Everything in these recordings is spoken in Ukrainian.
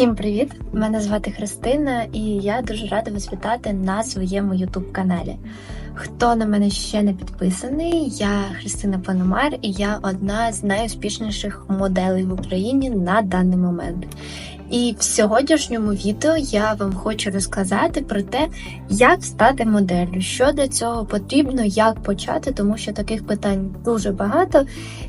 Всім привіт! Мене звати Христина, і я дуже рада вас вітати на своєму youtube каналі. Хто на мене ще не підписаний, я Христина Пономар, і я одна з найуспішніших моделей в Україні на даний момент. І в сьогоднішньому відео я вам хочу розказати про те, як стати моделлю, що для цього потрібно, як почати, тому що таких питань дуже багато.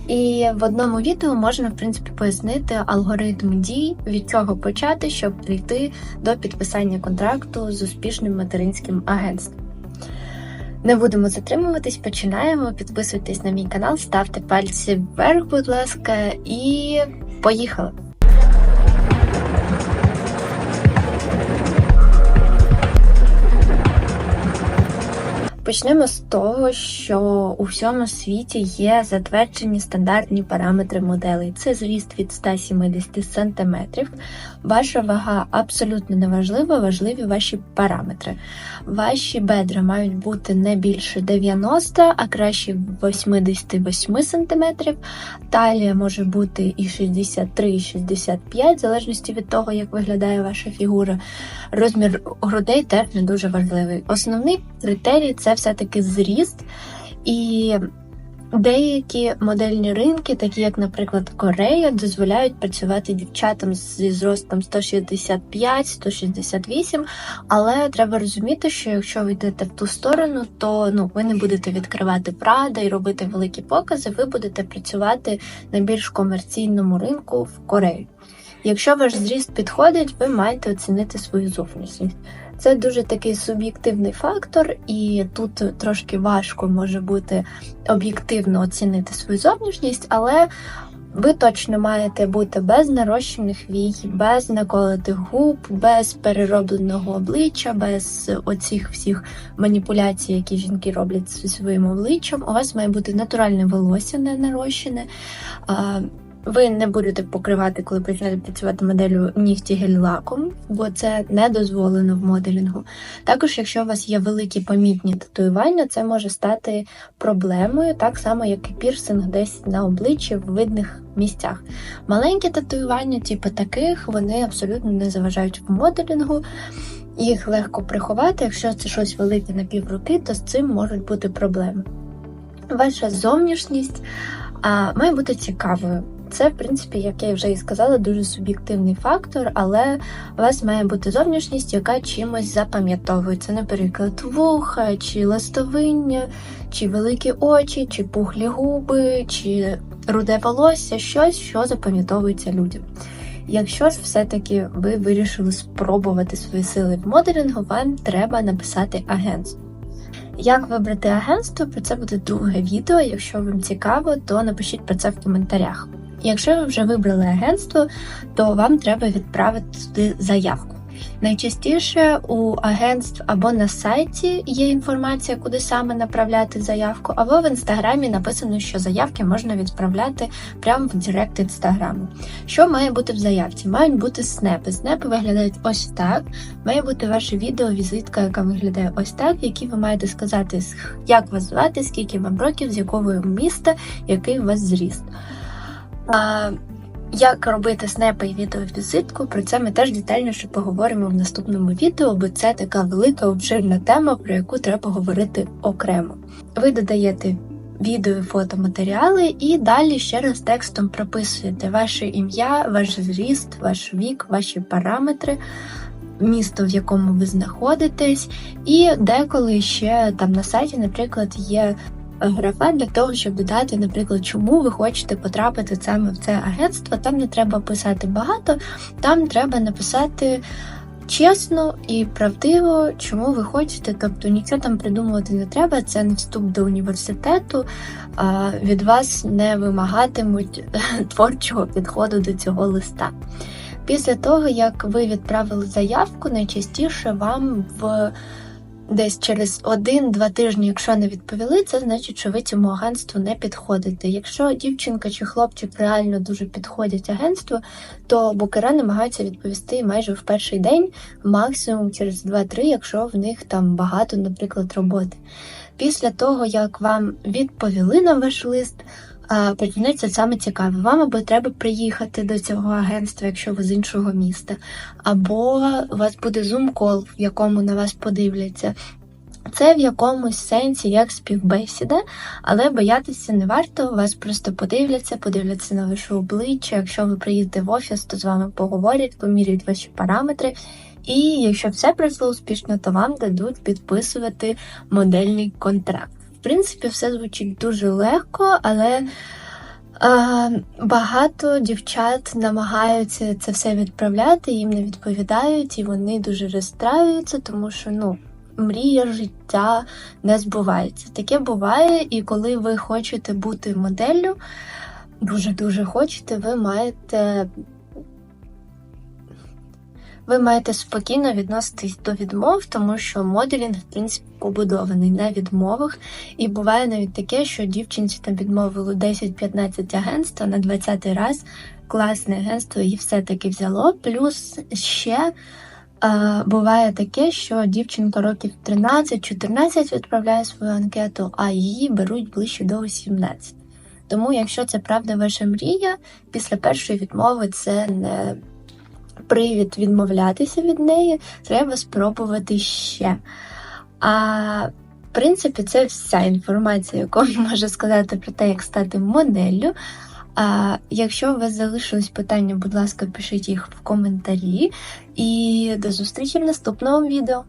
І в одному відео можна, в принципі, пояснити алгоритм дій, від чого почати, щоб прийти до підписання контракту з успішним материнським агентством. Не будемо затримуватись, починаємо. Підписуйтесь на мій канал, ставте пальці вверх, будь ласка, і поїхали! Почнемо з того, що у всьому світі є затверджені стандартні параметри моделей. Це зріст від 170 см. Ваша вага абсолютно не важлива, важливі ваші параметри. Ваші бедра мають бути не більше 90, а краще 88 см. Талія може бути і 63, і 65, в залежності від того, як виглядає ваша фігура. Розмір грудей теж не дуже важливий. Основний критерій це все-таки зріст. І деякі модельні ринки, такі як, наприклад, Корея, дозволяють працювати дівчатам зі зростом 165-168, але треба розуміти, що якщо ви йдете в ту сторону, то ну, ви не будете відкривати Прада і робити великі покази, ви будете працювати на більш комерційному ринку в Кореї. Якщо ваш зріст підходить, ви маєте оцінити свою зовнішність. Це дуже такий суб'єктивний фактор, і тут трошки важко може бути об'єктивно оцінити свою зовнішність, але ви точно маєте бути без нарощених вій, без наколотих губ, без переробленого обличчя, без оцих всіх маніпуляцій, які жінки роблять зі своїм обличчям. У вас має бути натуральне волосся не нарощене. Ви не будете покривати, коли почнете працювати моделлю нігті гель-лаком, бо це не дозволено в моделінгу. Також, якщо у вас є великі помітні татуювання, це може стати проблемою, так само, як і пірсинг десь на обличчі в видних місцях. Маленькі татуювання, типу таких, вони абсолютно не заважають в моделінгу. Їх легко приховати, якщо це щось велике на півруки, то з цим можуть бути проблеми. Ваша зовнішність а, має бути цікавою. Це, в принципі, як я вже і сказала, дуже суб'єктивний фактор, але у вас має бути зовнішність, яка чимось запам'ятовується. Наприклад, вуха, чи листовиння, чи великі очі, чи пухлі губи, чи руде волосся, щось, що запам'ятовується людям. Якщо ж все-таки ви вирішили спробувати свої сили в моделінгу, вам треба написати агентство. Як вибрати агентство? Про це буде друге відео. Якщо вам цікаво, то напишіть про це в коментарях. Якщо ви вже вибрали агентство, то вам треба відправити туди заявку. Найчастіше у агентств або на сайті є інформація, куди саме направляти заявку, або в інстаграмі написано, що заявки можна відправляти прямо в Директ інстаграму. Що має бути в заявці? Мають бути снепи. Снепи виглядають ось так. Має бути ваше відео, візитка, яка виглядає ось так, в якій ви маєте сказати, як вас звати, скільки вам років, з якого міста, який у вас зріст. А, Як робити снепи і відеовізитку, про це ми теж детальніше поговоримо в наступному відео, бо це така велика обширна тема, про яку треба говорити окремо. Ви додаєте відео і фотоматеріали, і далі ще раз текстом прописуєте ваше ім'я, ваш зріст, ваш вік, ваші параметри. Місто, в якому ви знаходитесь, і деколи ще там на сайті, наприклад, є графа для того, щоб додати, наприклад, чому ви хочете потрапити саме в це агентство. Там не треба писати багато, там треба написати. Чесно і правдиво, чому ви хочете, тобто нічого там придумувати не треба, це не вступ до університету, від вас не вимагатимуть творчого підходу до цього листа. Після того, як ви відправили заявку, найчастіше вам в десь через один-два тижні, якщо не відповіли, це значить, що ви цьому агентству не підходите. Якщо дівчинка чи хлопчик реально дуже підходять агентству, то букера намагаються відповісти майже в перший день, максимум через 2-3, якщо в них там багато, наприклад, роботи. Після того, як вам відповіли на ваш лист, почнеться саме цікаве. Вам або треба приїхати до цього агентства, якщо ви з іншого міста, або у вас буде зум-кол, в якому на вас подивляться. Це в якомусь сенсі як співбесіда, але боятися не варто. Вас просто подивляться, подивляться на ваше обличчя. Якщо ви приїдете в офіс, то з вами поговорять, поміряють ваші параметри. І якщо все пройшло успішно, то вам дадуть підписувати модельний контракт. Принципі, все звучить дуже легко, але а, багато дівчат намагаються це все відправляти, їм не відповідають, і вони дуже розстраюються, тому що ну. Мрія життя не збувається. Таке буває, і коли ви хочете бути моделлю, дуже-дуже хочете, ви маєте. Ви маєте спокійно відноситись до відмов, тому що моделінг, в принципі, побудований на відмовах. І буває навіть таке, що дівчинці там відмовили 10-15 агентств, на 20-й раз класне агентство її все-таки взяло. Плюс ще е, буває таке, що дівчинка років 13-14 відправляє свою анкету, а її беруть ближче до 18. Тому, якщо це правда ваша мрія, після першої відмови це не привід відмовлятися від неї, треба спробувати ще. А в принципі, це вся інформація, яку можу сказати про те, як стати моделлю. А якщо у вас залишились питання, будь ласка, пишіть їх в коментарі. І до зустрічі в наступному відео.